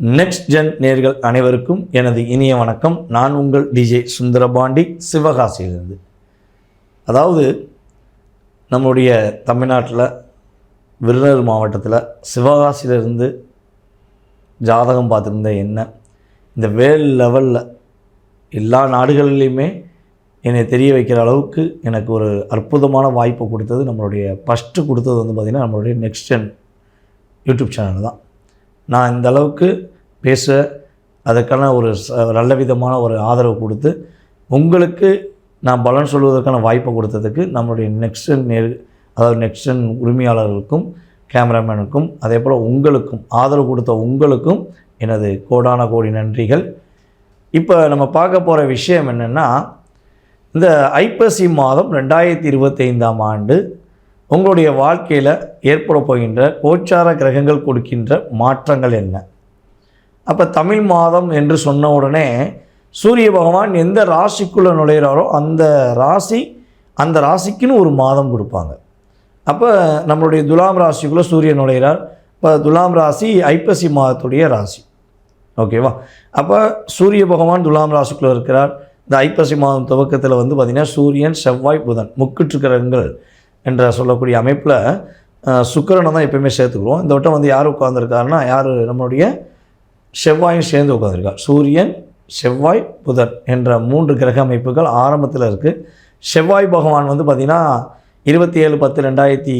Next gen நேர்கள் அனைவருக்கும் எனது இனிய வணக்கம். நான் உங்கள் டிஜே சுந்தரபாண்டி சிவகாசியிலிருந்து. அதாவது நம்முடைய தமிழ்நாட்டில் விருதுநகர் மாவட்டத்தில் சிவகாசியிலிருந்து ஜாதகம் பார்த்துருந்த என்ன? இந்த வேல் லெவலில் எல்லா நாடுகளிலையுமே என்னை தெரிய வைக்கிற அளவுக்கு எனக்கு ஒரு அற்புதமான வாய்ப்பு கொடுத்தது நம்மளுடைய ஃபஸ்ட்டு கொடுத்தது வந்து பார்த்திங்கன்னா நம்மளுடைய நெக்ஸ்ட் ஜென் யூடியூப் சேனல் தான். நான் இந்த அளவுக்கு பேச அதுக்கான ஒரு நல்ல விதமான ஒரு ஆதரவு கொடுத்து உங்களுக்கு நான் பலன் சொல்வதற்கான வாய்ப்பை கொடுத்ததுக்கு நம்மளுடைய நெக்ஸ்டன் நேர் அதாவது நெக்ஸ்டன் உரிமையாளர்களுக்கும் கேமராமேனுக்கும் அதே போல் உங்களுக்கும் ஆதரவு கொடுத்த உங்களுக்கும் எனது கோடான கோடி நன்றிகள். இப்போ நம்ம பார்க்க போகிற விஷயம் என்னென்னா இந்த ஐப்பசி மாதம் ரெண்டாயிரத்தி இருபத்தைந்தாம் ஆண்டு உங்களுடைய வாழ்க்கையில் ஏற்பட போகின்ற கோச்சார கிரகங்கள் கொடுக்கின்ற மாற்றங்கள் என்ன? அப்போ தமிழ் மாதம் என்று சொன்ன உடனே சூரிய பகவான் எந்த ராசிக்குள்ளே நுழையிறாரோ அந்த ராசி அந்த ராசிக்குன்னு ஒரு மாதம் கொடுப்பாங்க. அப்போ நம்மளுடைய துலாம் ராசிக்குள்ளே சூரியன் நுழையிறார். இப்போ துலாம் ராசி ஐப்பசி மாதத்துடைய ராசி. ஓகேவா? அப்போ சூரிய பகவான் துலாம் ராசிக்குள்ளே இருக்கிறார். இந்த ஐப்பசி மாதம் துவக்கத்தில் வந்து பார்த்திங்கன்னா சூரியன் செவ்வாய் புதன் முக்கிட்டுருக்கிறங்கள் என்ற சொல்லக்கூடிய அமைப்பில் சுக்கிரனை தான் எப்பயுமே சேர்த்துக்குவோம். இந்த வட்டம் வந்து யார் உட்காந்துருக்காருன்னா யார்? நம்மளுடைய செவ்வாயும் சேர்ந்து உட்காந்துருக்கார் சூரியன் செவ்வாய் புதன் என்ற மூன்று கிரக அமைப்புகள் ஆரம்பத்தில் இருக்குது செவ்வாய் பகவான் வந்து பார்த்திங்கன்னா இருபத்தி ஏழு பத்து ரெண்டாயிரத்தி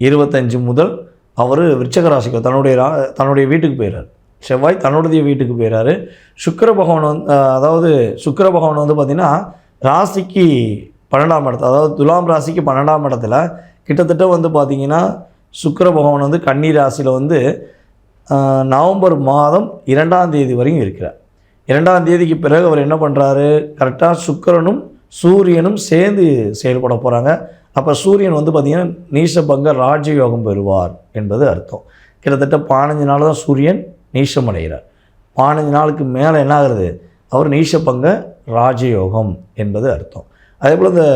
இருபத்தஞ்சு முதல் அவர் விருச்சக ராசிக்கு தன்னுடைய ரா தன்னுடைய வீட்டுக்கு போயிடுறார் செவ்வாய் தன்னுடைய வீட்டுக்கு போயிடுறாரு சுக்கர பகவான் வந்து அதாவது சுக்கர பகவான் வந்து பார்த்திங்கன்னா ராசிக்கு பன்னெண்டாம் இடத்துல அதாவது துலாம் ராசிக்கு பன்னெண்டாம் இடத்துல கிட்டத்தட்ட வந்து பார்த்திங்கன்னா சுக்கர பகவான் வந்து கன்னி ராசியில் வந்து நவம்பர் மாதம் இரண்டாம் தேதி வரையும் இருக்கிறார். இரண்டாம் தேதிக்கு பிறகு அவர் என்ன பண்ணுறாரு கரெக்டாக சுக்கிரனும் சூரியனும் சேர்ந்து செயல்பட போகிறாங்க அப்போ சூரியன் வந்து பார்த்திங்கன்னா நீசபங்க ராஜயோகம் பெறுவார் என்பது அர்த்தம். கிட்டத்தட்ட பதினஞ்சு நாள் தான் சூரியன் நீசம் அடைகிறார் பதினஞ்சு நாளுக்கு மேலே என்ன ஆகுறது? அவர் நீசபங்க ராஜயோகம் என்பது அர்த்தம். அதே போல் இந்த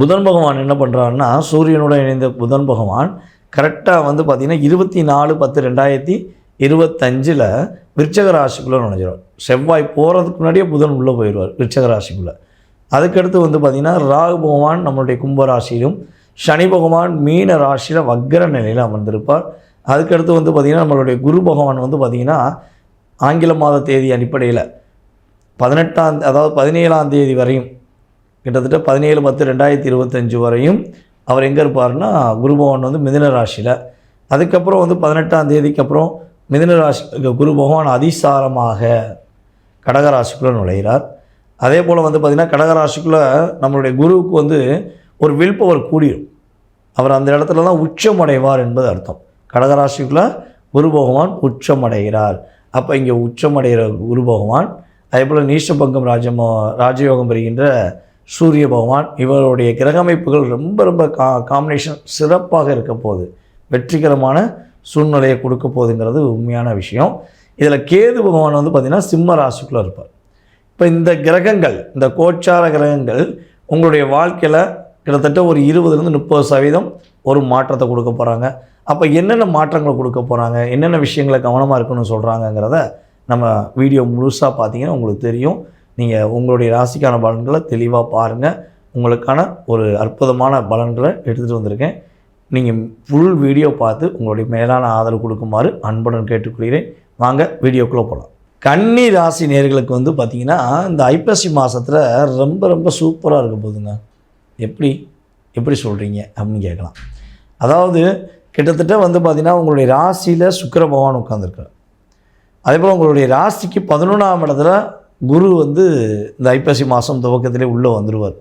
புதன் பகவான் என்ன பண்ணுறாருன்னா சூரியனுடன் இணைந்த புதன் பகவான் கரெக்டாக வந்து பார்த்திங்கன்னா இருபத்தி நாலு பத்து ரெண்டாயிரத்தி இருபத்தஞ்சில் விருச்சக ராசிக்குள்ளே நுழைஞ்சிடும் செவ்வாய் போகிறதுக்கு முன்னாடியே புதன் உள்ளே போயிடுவார் விருச்சக ராசிக்குள்ளே. அதுக்கடுத்து வந்து பார்த்திங்கன்னா ராகு பகவான் நம்மளுடைய கும்ப ராசியிலும் சனி பகவான் மீன ராசியில் வக்கர நிலையில் அமர்ந்திருப்பார். அதுக்கடுத்து வந்து பார்த்திங்கன்னா நம்மளுடைய குரு பகவான் வந்து பார்த்திங்கன்னா ஆங்கில மாத தேதி அடிப்படையில் பதினெட்டாம் அதாவது பதினேழாம் தேதி வரையும் கிட்டத்தட்ட பதினேழு பத்து ரெண்டாயிரத்தி இருபத்தஞ்சு வரையும் அவர் எங்கே இருப்பார்னா குருபவன் வந்து மிதுன ராசியில். அதுக்கப்புறம் வந்து பதினெட்டாம் தேதிக்கு அப்புறம் மிதுன ராசி குரு பகவான் அதிசாரமாக கடகராசிக்குள்ளே நுழைகிறார் அதே போல் வந்து பார்த்திங்கன்னா கடகராசிக்குள்ளே நம்மளுடைய குருவுக்கு வந்து ஒரு வில் பவர் கூடிரும். அவர் அந்த இடத்துல தான் உச்சமடைவார் என்பது அர்த்தம். கடகராசிக்குள்ளே குரு பகவான் உச்சமடைகிறார் அப்போ இங்கே உச்சமடைகிற குரு பகவான் அதே போல் நீஷபங்கம் ராஜமோ ராஜயோகம் பெறுகின்ற சூரிய பகவான் இவருடைய கிரக அமைப்புகள் ரொம்ப ரொம்ப கா காம்பினேஷன் சிறப்பாக இருக்க போகுது. வெற்றிகரமான சூழ்நிலையை கொடுக்க போகுதுங்கிறது உண்மையான விஷயம். இதில் கேது பகவான் வந்து பார்த்திங்கன்னா சிம்ம ராசிக்குள்ளே இருப்பார். இப்போ இந்த கிரகங்கள் இந்த கோச்சார கிரகங்கள் உங்களுடைய வாழ்க்கையில் கிட்டத்தட்ட ஒரு இருபதுலேருந்து முப்பது சதவீதம் ஒரு மாற்றத்தை கொடுக்க போகிறாங்க அப்போ என்னென்ன மாற்றங்களை கொடுக்க போகிறாங்க என்னென்ன விஷயங்களை கவனமாக இருக்கணும்னு சொல்கிறாங்கங்கிறத நம்ம வீடியோ முழுசாக பார்த்தீங்கன்னா உங்களுக்கு தெரியும். நீங்கள் உங்களுடைய ராசிக்கான பலன்களை தெளிவாக பாருங்கள் உங்களுக்கான ஒரு அற்புதமான பலன்களை எடுத்துகிட்டு வந்திருக்கேன். நீங்கள் ஃபுல் வீடியோ பார்த்து உங்களுடைய மேலான ஆதரவு கொடுக்குமாறு அன்புடன் கேட்டுக்கொள்கிறேன். வாங்க வீடியோக்குள்ளே போகலாம் கன்னி ராசி நேர்களுக்கு வந்து பார்த்திங்கன்னா இந்த ஐப்பசி மாதத்தில் ரொம்ப ரொம்ப சூப்பராக இருக்க போதுங்க எப்படி? எப்படி சொல்கிறீங்க அப்படின்னு கேட்கலாம். அதாவது கிட்டத்தட்ட வந்து பார்த்திங்கன்னா உங்களுடைய ராசியில் சுக்கர பகவான் உட்காந்துருக்கார் அதே போல் உங்களுடைய ராசிக்கு பதினொன்றாம் இடத்துல குரு வந்து இந்த ஐப்பசி மாதம் துவக்கத்திலே உள்ளே வந்துடுவார்.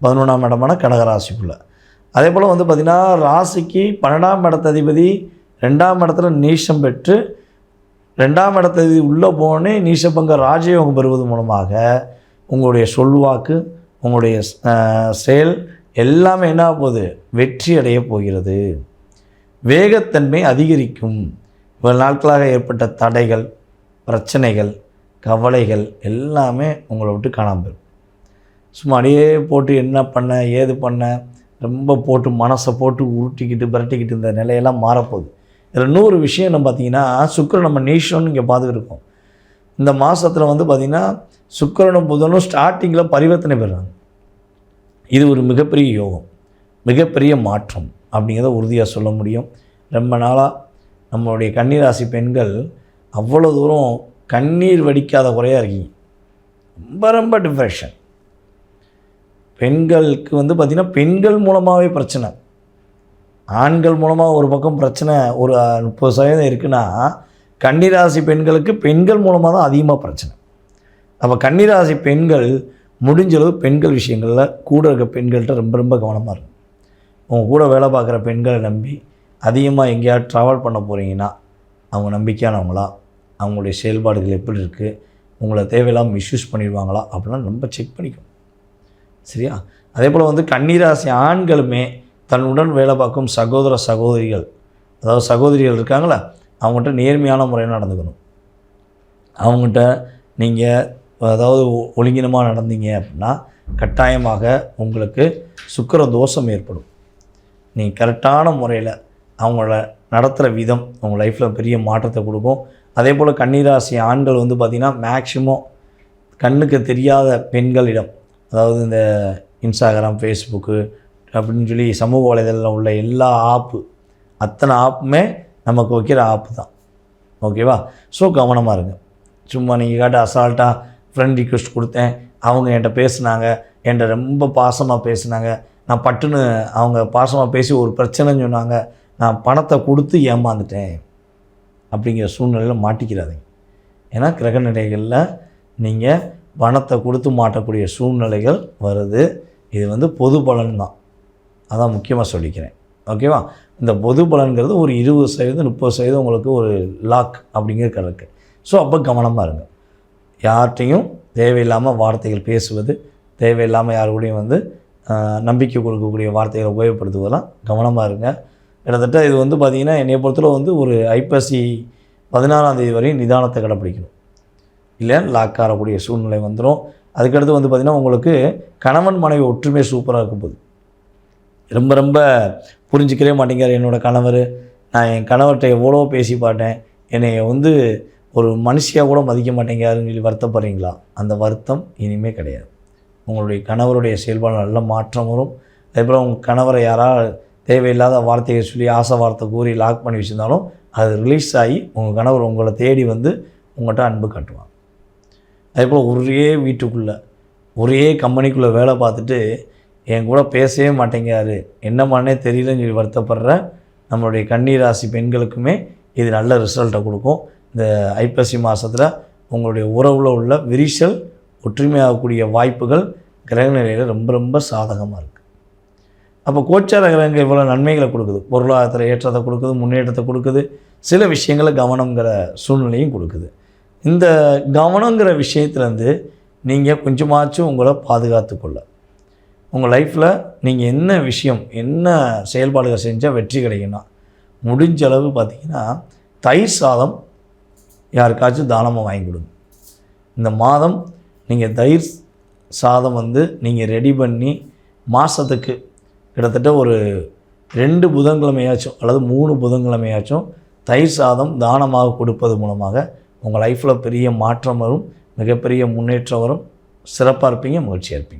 பதினொன்றாம் இடமான கடகராசிக்குள்ளே. அதே போல் வந்து பார்த்திங்கன்னா ராசிக்கு பன்னெண்டாம் இடத்ததிபதி ரெண்டாம் இடத்துல நீசம் பெற்று ரெண்டாம் இடத்ததி உள்ளே போனே நீசப்பங்க ராஜயோகம் பெறுவது மூலமாக உங்களுடைய சொல்வாக்கு உங்களுடைய செயல் எல்லாமே என்ன போகுது? வெற்றி அடைய போகிறது. வேகத்தன்மை அதிகரிக்கும். இவ்வளவு நாட்களாக ஏற்பட்ட தடைகள் பிரச்சனைகள் கவலைகள் எல்லாமே உங்களை விட்டு காணாமல் போயிடும். சும்மா அப்படியே போட்டு என்ன பண்ண ஏது பண்ண ரொம்ப போட்டு மனசை போட்டு உருட்டிக்கிட்டு புரட்டிக்கிட்டு இந்த நிலையெல்லாம் மாறப்போகுது. இதில் இன்னொரு விஷயம் என்ன பார்த்தீங்கன்னா சுக்கிரன் நம்ம நேஷன் இங்கே பார்த்துருக்கோம் இந்த மாதத்தில் வந்து பார்த்திங்கன்னா சுக்கரனும் புதனும் ஸ்டார்டிங்கில் பரிவர்த்தனை பெறுறாங்க. இது ஒரு மிகப்பெரிய யோகம் மிகப்பெரிய மாற்றம் அப்படிங்கிறத உறுதியாக சொல்ல முடியும். ரொம்ப நாளாக நம்மளுடைய கன்னிராசி பெண்கள் அவ்வளோ தூரம் கண்ணீர் வடிக்காத குறையாக இருக்கீங்க. ரொம்ப ரொம்ப டிப்ரெஷன் பெண்களுக்கு வந்து பார்த்திங்கன்னா பெண்கள் மூலமாகவே பிரச்சனை. ஆண்கள் மூலமாக ஒரு பக்கம் பிரச்சனை ஒரு முப்பது சதவீதம் இருக்குன்னா கன்னிராசி பெண்களுக்கு பெண்கள் மூலமாக தான் அதிகமாக பிரச்சனை. அப்போ கன்னிராசி பெண்கள் முடிஞ்சளவு பெண்கள் விஷயங்களில் கூட இருக்க பெண்கள்கிட்ட ரொம்ப ரொம்ப கவனமாக இருக்கும் உங்கள் கூட வேலை பார்க்குற பெண்களை நம்பி அதிகமாக எங்கேயாவது ட்ராவல் பண்ண போகிறீங்கன்னா அவங்க நம்பிக்கையானவங்களா? அவங்களுடைய செயல்பாடுகள் எப்படி இருக்குது உங்களை தேவையில்லாமல் மிஸ்யூஸ் பண்ணிடுவாங்களா அப்படிலாம் ரொம்ப செக் பண்ணிக்கும் சரியா? அதே போல் வந்து கன்னிராசி ஆண்களுமே தன்னுடன் வேலை பார்க்கும் சகோதர சகோதரிகள் அதாவது சகோதரிகள் இருக்காங்களா அவங்ககிட்ட நேர்மையான முறையில் நடந்துக்கணும். அவங்ககிட்ட நீங்கள் அதாவது ஒழுங்கினமாக நடந்தீங்க அப்படின்னா கட்டாயமாக உங்களுக்கு சுக்கர தோஷம் ஏற்படும். நீங்கள் கரெக்டான முறையில் அவங்கள நடத்துகிற விதம் உங்கள் லைஃப்பில் பெரிய மாற்றத்தை கொடுக்கும். அதே போல் கன்னிராசி ஆண்கள் வந்து பார்த்திங்கன்னா மேக்சிமம் கண்ணுக்கு தெரியாத பெண்களிடம் அதாவது இந்த இன்ஸ்டாகிராம் ஃபேஸ்புக்கு அப்படின்னு சொல்லி சமூக வலைதளத்தில் உள்ள எல்லா ஆப்பு அத்தனை ஆப்புமே நமக்கு வைக்கிற ஆப்பு தான். ஓகேவா ஸோ கவனமாக இருங்க. சும்மா நீங்கள் காட்ட அசால்ட்டாக ஃப்ரெண்ட் ரிக்வெஸ்ட் கொடுத்தேன் அவங்க என்கிட்ட பேசுனாங்க என்கிட்ட ரொம்ப பாசமாக பேசுனாங்க நான் பட்டுன்னு அவங்க பாசமாக பேசி ஒரு பிரச்சனைன்னு சொன்னாங்க நான் பணத்தை கொடுத்து ஏமாந்துட்டேன். அப்படிங்கிற சூழ்நிலையில் மாட்டிக்கிறாதீங்க. ஏன்னா கிரகநிலைகளில் நீங்கள் பணத்தை கொடுத்து மாட்டக்கூடிய சூழ்நிலைகள் வருது. இது வந்து பொது பலன் தான் அதான் முக்கியமாக சொல்லிக்கிறேன். ஓகேவா? இந்த பொது பலன்கிறது ஒரு இருபது சதவீதம் முப்பது சதவீதம் உங்களுக்கு ஒரு லாக் அப்படிங்கிற கணக்கு. ஸோ அப்போ கவனமாக இருங்க. யார்கிட்டையும் தேவையில்லாமல் வார்த்தைகள் பேசுவது தேவையில்லாமல் யார் கூடயும் வந்து நம்பிக்கை கொடுக்கக்கூடிய வார்த்தைகளை உபயோகப்படுத்துவதெல்லாம் கவனமாக இருங்க. கிட்டத்தட்ட இது வந்து பார்த்திங்கன்னா என்னை பொறுத்தவரை வந்து ஒரு ஐப்பசி பதினாறாம் தேதி வரையும் நிதானத்தை கடைப்பிடிக்கணும். இல்லை லாக் ஆகக்கூடிய சூழ்நிலை வந்துடும் அதுக்கடுத்து வந்து பார்த்திங்கன்னா உங்களுக்கு கணவன் மனைவி ஒற்றுமை சூப்பராக இருக்கும் போது. ரொம்ப ரொம்ப புரிஞ்சிக்கவே மாட்டேங்கிறார் என்னோடய கணவர். நான் என் கணவர்கிட்ட எவ்வளோ பேசி பார்த்தேன் என்னை வந்து ஒரு மனுஷியாக கூட மதிக்க மாட்டேங்கிறாருன்னு சொல்லி வருத்தப்படுறீங்களா? அந்த வருத்தம் இனிமே கிடையாது. உங்களுடைய கணவருடைய செயல்பாடு நல்ல மாற்றம் வரும். அதேபோல் உங்கள் கணவரை யாராவது தேவையில்லாத வார்த்தையை சொல்லி ஆசை வார்த்தை கூறி லாக் பண்ணி வச்சுருந்தாலும் அது ரிலீஸ் ஆகி உங்கள் கணவர் உங்களை தேடி வந்து உங்கள்கிட்ட அன்பு காட்டுவாங்க. அதேபோல் ஒரே வீட்டுக்குள்ளே ஒரே கம்பெனிக்குள்ளே வேலை பார்த்துட்டு என் கூட பேசவே மாட்டேங்கிறாரு. என்னமானே தெரியலன்னு சொல்லி வருத்தப்படுற நம்மளுடைய கண்ணீராசி பெண்களுக்குமே இது நல்ல ரிசல்ட்டை கொடுக்கும். இந்த ஐப்பசி மாதத்தில் உங்களுடைய உறவில் உள்ள விரிசல் ஒற்றுமையாகக்கூடிய வாய்ப்புகள் கிரகநிலையில் ரொம்ப ரொம்ப சாதகமாக இருக்குது அப்போ கோச்சார கிரகங்கள் இவ்வளோ நன்மைகளை கொடுக்குது. பொருளாதாரத்தில் ஏற்றத்தை கொடுக்குது முன்னேற்றத்தை கொடுக்குது. சில விஷயங்களை கவனங்கிற சூழ்நிலையும் கொடுக்குது. இந்த கவனங்கிற விஷயத்துலேருந்து நீங்கள் கொஞ்சமாச்சும் உங்களை பாதுகாத்துக்கொள்ள. உங்கள் லைஃப்பில் நீங்கள் என்ன விஷயம் என்ன செயல்பாடுகள் செஞ்சால் வெற்றி கிடைக்குன்னா முடிஞ்ச அளவு பார்த்திங்கன்னா தயிர் சாதம் யாருக்காச்சும் தானமாக வாங்கி கொடுங்க. இந்த மாதம் நீங்கள் தயிர் சாதம் வந்து நீங்கள் ரெடி பண்ணி மாதத்துக்கு கிட்டத்தட்ட ஒரு ரெண்டு புதன்கிழமையாச்சும் அல்லது மூணு புதன்கிழமையாச்சும் தயிர் சாதம் தானமாக கொடுப்பது மூலமாக உங்கள் லைஃப்பில் பெரிய மாற்றம் வரும் மிகப்பெரிய முன்னேற்றம் வரும். சிறப்பாக இருப்பீங்க மகிழ்ச்சியாக இருப்பீங்க.